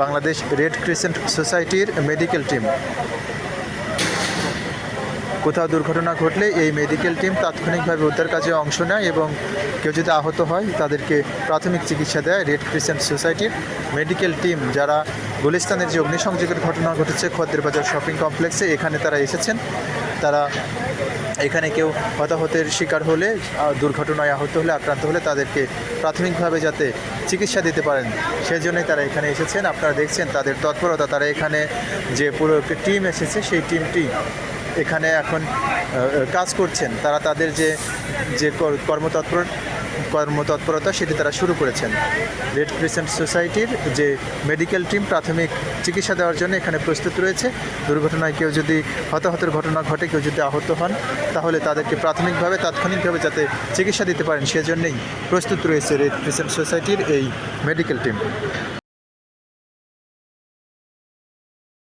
Bangladesh red crescent সোসাইটির medical team. কোথাও দুর্ঘটনা ঘটলে এই মেডিকেল টিম তাৎক্ষণিকভাবে উদ্ধার কাজে অংশ নেয় এবং কেউ যদি আহত হয়, তাদেরকে প্রাথমিক চিকিৎসা দেয় রেড ক্রিসেন্ট সোসাইটির মেডিকেল টিম। যারা গুলিস্তানের যে অগ্নিসংযোগের ঘটনা ঘটেছে খদ্দের বাজার শপিং কমপ্লেক্সে, এখানে তারা এসেছেন। তারা এখানে কেউ হতাহতের শিকার হলে দুর্ঘটনায় আহত হলে, আক্রান্ত হলে তাদেরকে প্রাথমিকভাবে যাতে চিকিৎসা দিতে পারেন। সেজন্যই তারা এখানে এসেছেন। আপনারা দেখছেন তাদের তৎপরতা। তারা এখানে যে পুরো টিম এসেছে, সেই টিমটি এখানে এখন কাজ করছেন। তারা তাদের যে যে কর- কর্মতৎপর কর্মতৎপরতা সেটি তারা শুরু করেছেন। রেড ক্রিসেন্ট সোসাইটির যে মেডিকেল টিম প্রাথমিক চিকিৎসা দেওয়ার জন্য এখানে প্রস্তুত রয়েছে, দুর্ঘটনায় কেউ যদি হতাহতের ঘটনা ঘটে, কেউ যদি আহত হন, তাহলে তাদেরকে প্রাথমিকভাবে, তাৎক্ষণিকভাবে যাতে চিকিৎসা দিতে পারেন, সেজন্যই প্রস্তুত রয়েছে রেড ক্রিসেন্ট সোসাইটির এই মেডিকেল টিম